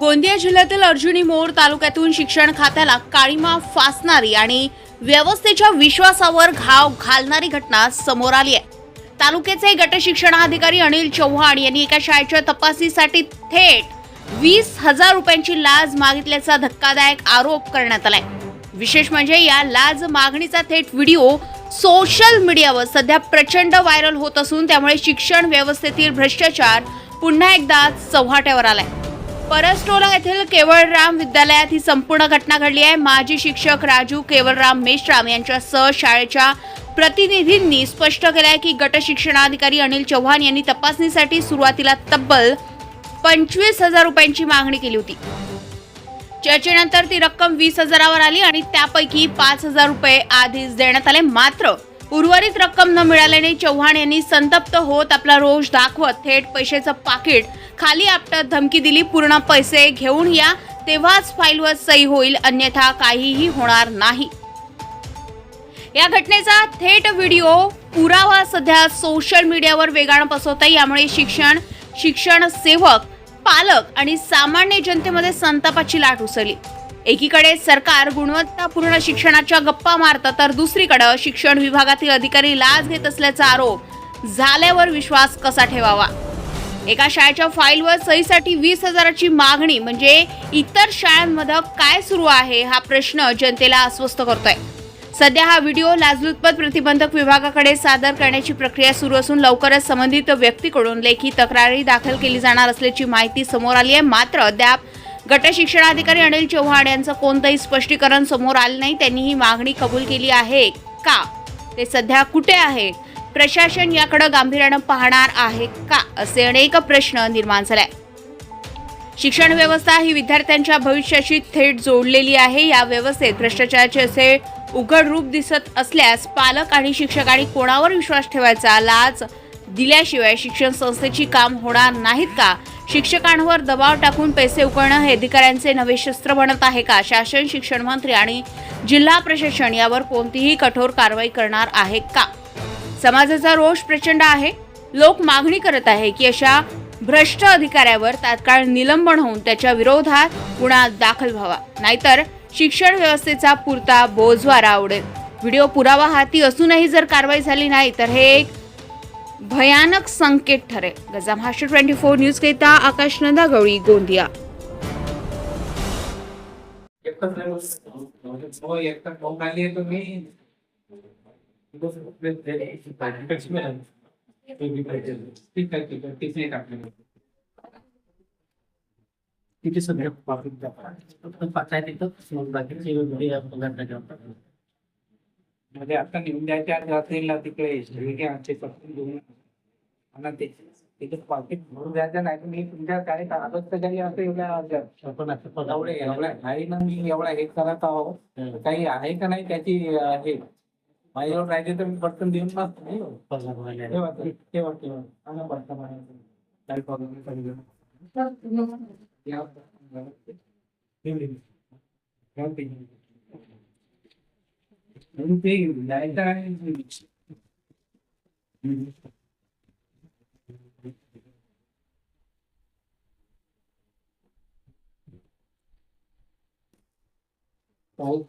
गोंदिया जिल्ह्यातील अर्जुनी मोर तालुक्यातून शिक्षण खात्याला काळीमा फासणारी आणि व्यवस्थेच्या विश्वासावर घाव घालणारी घटना समोर आली आहे. तालुक्याचे गट शिक्षणाधिकारी अनिल चव्हाण यांनी एका शाळेच्या तपासणीसाठी थेट वीस हजार रुपयांची लाज मागितल्याचा धक्कादायक आरोप करण्यात आलाय. विशेष म्हणजे या लाज मागणीचा थेट व्हिडिओ सोशल मीडियावर सध्या प्रचंड व्हायरल होत असून त्यामुळे शिक्षण व्यवस्थेतील भ्रष्टाचार पुन्हा एकदा चव्हाट्यावर आलाय. परसटोला येथील केवळराम विद्यालयात ही संपूर्ण घटना घडली आहे. माजी शिक्षक राजू केवळराम मेश्राम यांच्यासह शाळेच्या प्रतिनिधींनी स्पष्ट केलं आहे की गट शिक्षणाधिकारी अनिल चव्हाण यांनी तपासणीसाठी सुरुवातीला तब्बल पंचवीस हजार रुपयांची मागणी केली होती. चर्चेनंतर ती रक्कम वीस हजारावर आली आणि त्यापैकी पाच हजार रुपये आधीच देण्यात आले. मात्र उर्वरित रक्कम न मिळाल्याने चव्हाण यांनी संतप्त होत आपला रोष दाखवत थेट पैशाचं पाकिट खाली आपटत धमकी दिली पूर्ण पैसे घेऊन या तेव्हाच फाईलवर सही होईल अन्यथा काहीही होणार नाही. या घटनेचा थेट व्हिडिओ पुरावा सध्या सोशल मीडियावर वेगानं पसरत आहे. यामुळे शिक्षण शिक्षण सेवक पालक आणि सामान्य जनतेमध्ये संतापाची लाट उसळली. एकीकडे सरकार गुणवत्तापूर्ण शिक्षणाच्या गप्पा मारतं तर दुसरीकडे शिक्षण विभागातील अधिकारी लाच घेत असल्याचा आरोप. झाल्यावर विश्वास कसा ठेवावा? एका शाळेच्या फाईलवर सहीसाठी वीस हजाराची मागणी म्हणजे इतर शाळांमध्ये काय सुरू आहे हा प्रश्न जनतेला अस्वस्थ करतोय. सध्या हा व्हिडिओ लाचलुचपत प्रतिबंधक विभागाकडे सादर करण्याची प्रक्रिया सुरू असून लवकरच संबंधित व्यक्तीकडून लेखी तक्रारी दाखल केली जाणार असल्याची माहिती समोर आली आहे. मात्र अद्याप गटशिक्षणाधिकारी अनिल चव्हाण यांचं कोणतंही स्पष्टीकरण समोर आलं नाही. त्यांनी ही मागणी कबूल केली आहे. का? ते सध्या कुठे आहे? प्रशासन याकडे गांभीर्यानं पाहणार आहे का? असे अनेक प्रश्न निर्माण झाले शिक्षण व्यवस्था ही विद्यार्थ्यांच्या भविष्याशी थेट जोडलेली आहे. या व्यवस्थेत भ्रष्टाचाराचे असे उघड रूप दिसत असल्यास पालक आणि शिक्षकांनी कोणावर विश्वास ठेवायचा? लाच दिल्याशिवाय शिक्षण संस्थेची काम होणार नाहीत का? शिक्षकांवर दबाव टाकून पैसे उकळणं हे अधिकाऱ्यांचे नवे शस्त्र बनत आहे का? शासन शिक्षण मंत्री आणि जिल्हा प्रशासन यावर कोणतीही कठोर कारवाई करणार आहे का? समाजाचा रोष प्रचंड आहे. लोक मागणी करत आहे की अशा भ्रष्ट अधिकाऱ्यावर तात्काळ निलंबन होऊन त्याच्या विरोधात गुन्हा दाखल व्हावा. नाहीतर शिक्षण व्यवस्थेचा पुरता बोजवारा आवडेल व्हिडिओ पुरावा हाती असूनही जर कारवाई झाली नाही तर हे एक भयानक संकेत ठरेल. गजा महाराष्ट्र ट्वेंटी फोर न्यूज करिता आकाश नंदा गवळी गोंदिया तिथे म्हणजे आता आधी असेल तिकडे हे आमचे पटकन घेऊन आणि ते तिथे पाकिट भरून द्यायचं नाही तर मी तुमच्या काय कागद तरी असं एवढ्या एवढे एवढ्या आहे ना मी एवढा हे करत आहो. काही आहे का नाही त्याची हे. माझ्याजवळ राहिजे तर मी पटकन देऊन हो. आणा पटकन. काही प्रॉब्लेम नाही या. या ते. म्हणून ते जायचं आहे हम्म. पाऊस